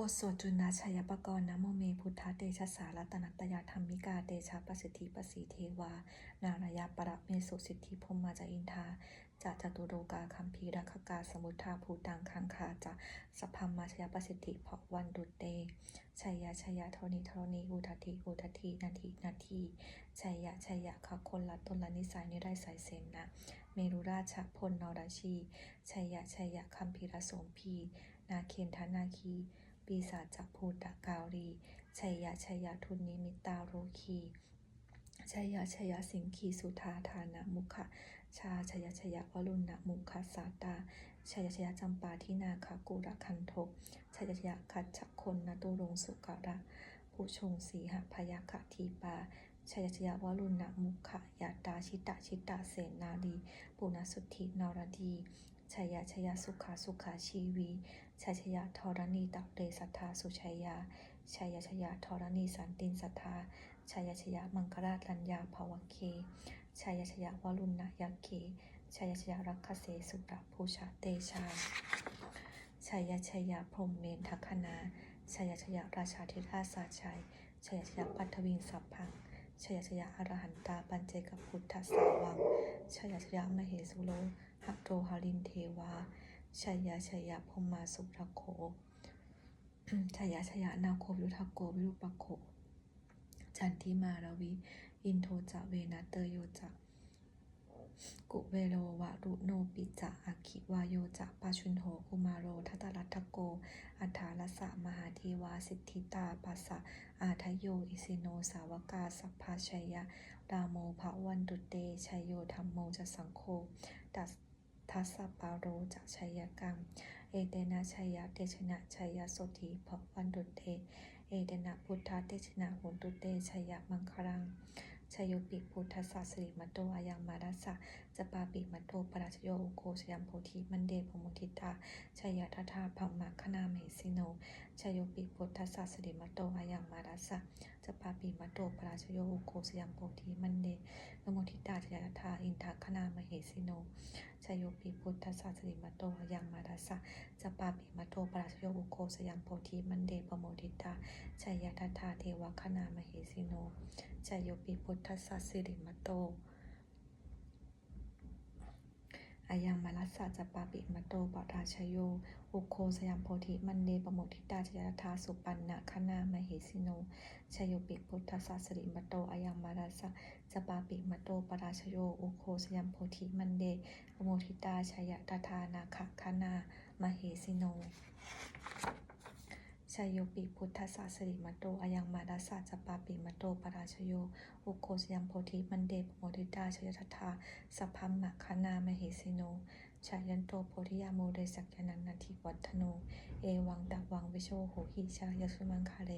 บทสวดจุนนาชัยปกรณ์นโมเมพุทธเตชะสารัตนัตยาธรรมิกาเตชะประสิทธิประสีเทวา นารยาประเมสุสิทธิพรหมาจาอินทาจะจตุโดกาคัมภีรักกาสมุทธาภูตังคังคาจะสพพมาชยประสิทธิเพราะวันดุเตชัยยะชัยยะโทนิโทนิอุทัติอุทัตินาทีนาทีชัยยะชัยยะขคนละตนละนิสัยนิได้สายเสนนะ เมรุราชพลนรชีชัยยะชัยยะคัมภีรสมพี นาเคนทนาคี ปีศาจจักภูตะกาวรีชัยยะชัยยะทุนนิมิตตาโรคีชัยยะชัยยะสิงคีสุธาธานะมุขะชาชัยยะชัยยะวรุณนะมุขะสาตาชัยยะชัยยะจำปาทินาคากุระคันโทชัยยะชัยยะคัจฉคนนตุรงสุการะผู้ชงสีหพยาคทีปาชัยยะชัยยะวรุณนะมุขะยาตาชิตะชิตะเสนาลีปุณสุทธินรดี ชยะชยะสุขาสุขาชีวีชัยชยะธรณีตักเดสัทธาสุชัยยาชัยชยะธรณีสันตินสัทธาชัยชยะมังคราชลัญญาภาวเคชัยชยะวรุณนยักเคชัยชยะรักขเสสุระภูชาเตชาชัยชยะพรมเมนทัคคณาชัยชยะราชาธิราชาชัยชัยชยะปัทวิงสัพพังชัยชยะอรหันตาปัญเจกพุทธสาวังชัยชยะมเหสุโล หะโตหารินเทวาชัยยะชัยยะพรหมาสุรโคชัยยะชัยยะนาโควิรุทโกวิรุปโคจันทิมารวิ อินโทจะเวนะเตโยจะกุเวโรวะรุโนปิจะอาคิวายโยจะปาชุนโหกุมารโรทัตตรัตโก อัฏฐาลสะมหาเทวาสิทธิตาปัสสะอาทโย อิสิโนสาวกาสัพพาชัยยะรามโมภะวันตุเตชัยโยธรรมโมจะสังโฆตัส ทัสสะปาโรจะชัยยกัมเอเตนะชัยะเตชนะชัยะโสธีพวันดุเต เอเตนะพุทธเตชนะโหนตุเตชัยะมังคลังชยโยปิพุทธสสะสิริมัตโตอายังมารัสสะจปาปิมัตโตปราชโยโคชยามโพธิมันเดพมุทิตาชัยทัทธาพัมมะคนาเมสิโน ชยโยปิพุทธสสะสิริมัตโตอายังมารัสสะจะปาปิมัตโตปราชโยโคชยัมโพธิมันเดพมุทิตาชัยยะทัทธาอินทคณามเหสิโนชยโยปิพุทธสสะสิริมัตโตอายังมารัสสะจะปาปิมัตโตปราชโยโคชยัมโพธิมันเดพมุทิตาชยทัทธาเทวคณามเหสิโนจายโยปิพุทธสัสสิริมโต อายังมารัสสะจปาปิมโตปราชโยอุโคสยามโพธิมันเนปโมทิตาจยทาสุปันนะคณามเหสิโนชยโยปิพุทธสัสสิริมโตอายังมารัสสะจปาปิมโตปราชโย อุโคสยามโพธิมันเนปโมทิตาชยตทานาคคณามเหสิโน ชยโยปิพุทธสสสิริมโตอายังมาดัสสะจปาปิมโตปราชโย อุโคสยัมโพธิมันเดปโมทิตาชยทัทธาสัพพัมมะคานามเหสิโนชายันโตโพธิยาโมเดสักยานันนาทิวัฒโน เอวังดักวังวิโชโหหิชายสุมังคาเร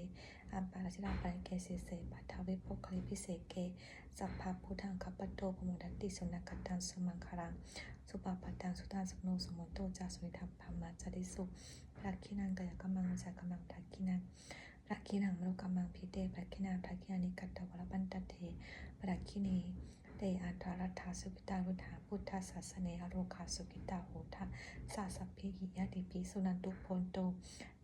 อัมปาราชิราปันเกสิเสปัทธาวิโภคลิพิเศษเก สัพพะพุทธังคัปปโตปโมดัตติสุนักตตังสุมังคารัง สุปปัตตังสุตังสมโนสมุนโตจาสุนิธรรมพัมาจาริสุรักขินังกายกำมังวิจากกำมังทักขินังรักขินังมโนกำมังพิเตปรักขินังทักขินันิกัตตวรปันตเตปรักขินีเตอันทารัตถาสุกิตาวุฒาพุทธศาสเนอโรคาสุกิตาโหทะสาสัพเพหิยติปิสุนันตุโพนโต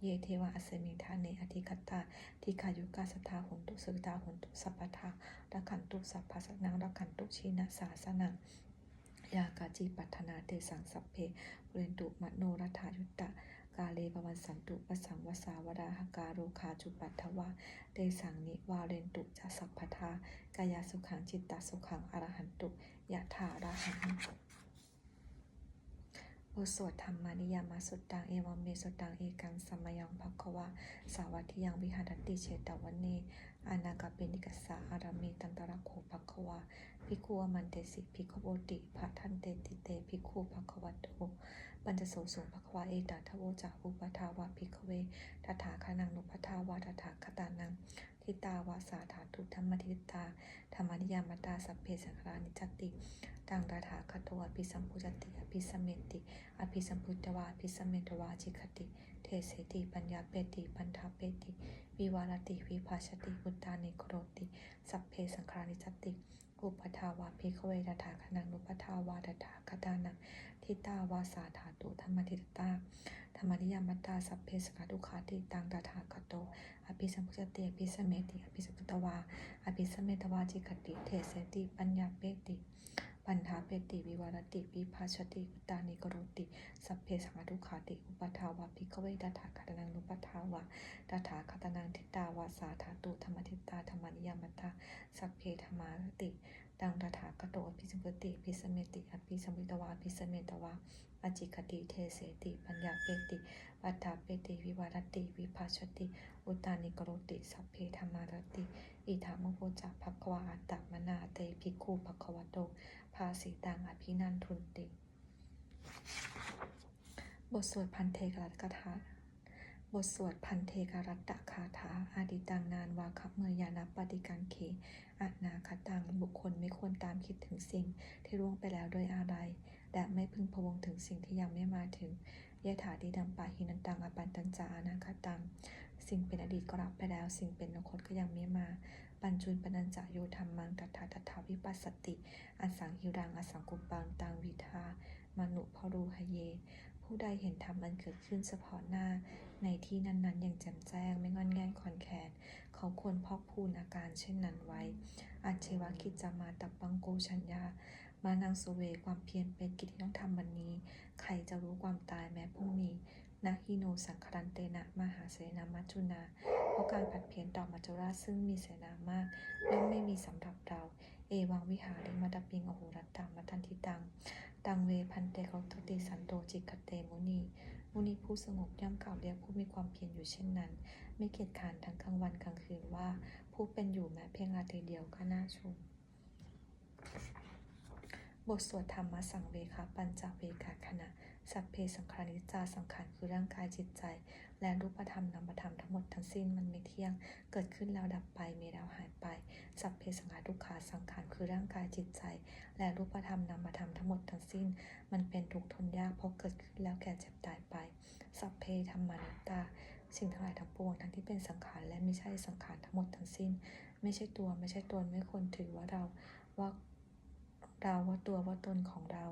เยเทวะอสมิทาเนอธิคัตตาทิคายุกาสทาหุนตุสุกิตาหุนตุสัพพทารักขันตุสัพพสนังรักขันตุชีนะสาสนัง ยากาจิปัฒนาเตสังสัพเพเรนตุมโนรัฐายุตตะกาเลปวันสันตุปสังวสาวราหการโรคาจุปัทถวะเตสังนิวาเรนตุจะสัพพทากายาสุขังจิตตสุขังอรหันตุยะถาราหัง บทสวดธรรมานิยามาสุตตังเอวัมเมสุตตังเอกังสัมมยังภควาสาวัติยังวิหารติเชตวันเนอานากาเปนิกสสะอารามีตันตระโคภควาภิกขุอมันเตสิภิกขโวติภะทันเตติเตภิกขุภควโตปัญจโสสุภควาเอตาทโวจาอุปทาวาภิกเวตถาคานังนุปทาวาตถาคตานังทิตาวาสาธาตุธรรมทิตาธรรมนิยามตาสัพเพสังขารนิจติ ตังตถาคตโตอภิสัมพุจติอภิสัมเมติ อภิสัมพุทธวาอภิสัมเมตวาจิคติ เทเสติปัญญาเปติปันทาเปติ วิวารติวิภาชติอุตตานิโครติสัพเพสังขารานิจติ อุปทาวาภิกขเวตถาคนังนุปทาวาตถาคตานังทิตาวาสาธาตุธรรมทิตตาธรรมนิยามัตตาสัพเพสกาทุขาติตังตถาคโต อภิสัมพุจติอภิสเมติอภิสัมพุตวาอภิสเมตวาจิกติ เทเสติปัญญาเปติ ปัญหาเปติวิวารติวิภาชติอุตานิกรติสัพเพสังฆทุขาติอุปทาวาภิกเวตถาคตนังนุปทาวาตถาคตนังทิตาวาสาธาตุธรรมทิตาธรรมนิยมัตตาสัพเพธรรมารติดังตถาคโตอภิสัมพุติภิสเมติอภิสมพุตวาภิสเมตวาอจิกติเทเสติ ปัญญาเปติปัฏฐาเปติวิวารติวิภาชติ อุตานิกรติสัพเพธรรมารติ อิธามโพจะภควาอัตตมนาเตภิกขุภควโต ภาสีตังอภินันทุนติ บทสวดพันเทกรัตกถาบทสวดพันเทกรัตตคาถาอาดิตังนานวาคับเมยานับปฏิกังเขอนาคตังบุคคลไม่ควรตามคิดถึงสิ่งที่ล่วงไปแล้วโดยอะไร และไม่พึงพะวงถึงสิ่งที่ยังไม่มาถึง ยถาดีดัมปะหินันตังอปันตัญจาอนาคตัง สิ่งเป็นอดีตก็รับไปแล้ว สิ่งเป็นอนาคตก็ยังไม่มา ปัญจุนปนัญจะโยธรรมังตถาตถาวิปัสสติ อสังหิรัง อสังกุปังตังวิทามนุพรูหเย ผู้ใดเห็นธรรมมันเกิดขึ้นเฉพาะหน้า ในที่นั้นๆอย่างแจ่มแจ้งไม่งอนแง่นคอนแคนเขาควรพอกพูนอาการเช่นนั้นไว้ อัจเชวกิจจามาตับปังโกชัญญา มานังสเวความเพียรเป็นกิจที่ต้องทำวันนี้ ใครจะรู้ความตายแม้พรุ่งนี้นาฮิโนสังครันเตนะ มหาเสนามัจจุนา เพราะการผัดเพี้ยนต่อมัจจุราชซึ่งมีเสนามากย่อมไม่มีสำหรับเรา เอวังวิหาริมาตปิงโอโหรัตตังมัทันทิตัง ตังเวพันเตโกตุติสันโตจิกเตมุนี มุนีผู้สงบย่อมกล่าวเรียกผู้มีความเพียรอยู่เช่นนั้น ไม่เกียจขานทั้งกลางวันกลางคืนว่า ผู้เป็นอยู่แม้เพียงราตรีเดียวก็น่าชม บทสวดธรรมสังเวคปัญจเวกาขณะ สัพเพสังขาริจาสังขารคือร่างกายจิตใจ และรูปธรรมนามธรรมทั้งหมดทั้งสิ้นมันไม่เที่ยง เกิดขึ้นแล้วดับไปมีแล้วหายไป สัพเพสังขารทุกขาสังขารคือร่างกายจิตใจ และรูปธรรมนามธรรมทั้งหมดทั้งสิ้น มันเป็นทุกทนยากเพราะเกิดขึ้นแล้วแก่เจ็บตายไป สัพเพธรรมานุตตาสิ่งทั้งหลายทั้งปวงทั้งที่เป็นสังขารและไม่ใช่สังขารทั้งหมดทั้งสิ้น ไม่ใช่ตัวไม่ใช่ตนไม่ควรถือว่าเราว่า เราว่าตัวว่าตนของเรา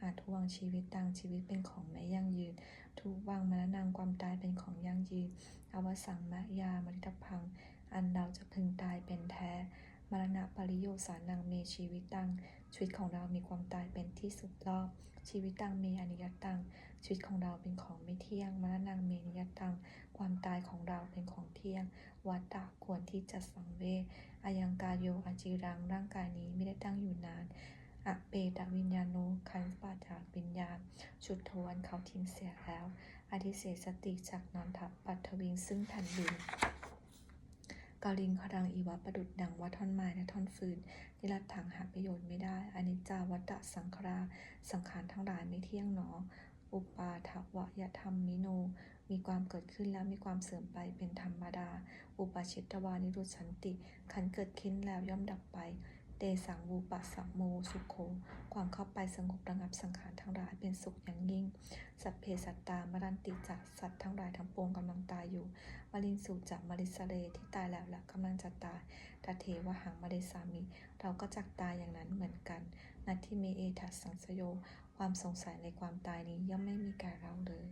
อาจทุวังชีวิตต่างชีวิตเป็นของไม่ยั่งยืน ทุวังมรณังความตายเป็นของยั่งยืน อวสังมะยามริตพัง อันเราจะพึงตายเป็นแท้ มรณะปริโยสานังเมชีวิตตัง ชีวิตของเรามีความตายเป็นที่สุดรอบ ชีวิตตังเมอนิยตตัง ชีวิตของเราเป็นของไม่เที่ยง มรณังเมนิยตตัง ความตายของเราเป็นของเที่ยง วัตตะควรที่จะสังเวอายังกายโยอาจิรังร่างกายนี้ไม่ได้ตั้งอยู่นาน อเปตวิญญาโนคันปาจากวิญญาณชุดทวนเขาทิ้งเสียแล้ว อธิเสสติจากนอนทับปัทวิงซึ่งแผ่นดินกาลิงครังอีวะประดุดดังว่าท่อนไม้และท่อนฟืนนิรัตถังหาประโยชน์ไม่ได้อนิจจาวัตะสังขราสังขารทั้งหลายไม่เที่ยงหนอ อุปาทวะยธรรมมิโน มีความเกิดขึ้นแล้วมีความเสื่อมไปเป็นธรรมดา อุปาชิตวานิรุสันติ ขันเกิดขึ้นแล้วย่อมดับไป เตสังวูปะสัมโมสุขโขความเข้าไปสงบระงับสังขารทั้งหลายเป็นสุขอย่างยิ่ง สัพเพสัตตามรันติจักสัตว์ทั้งหลายทั้งปวงกำลังตายอยู่มลินสูจักมลิสเลที่ตายแล้วและกำลังจะตายตาเทวหังมลิสามิเราก็จักตายอย่างนั้นเหมือนกันนัตที่เมเอทัสสังสโย ความสงสัยในความตายนี้ย่อมไม่มีแก่เราเลย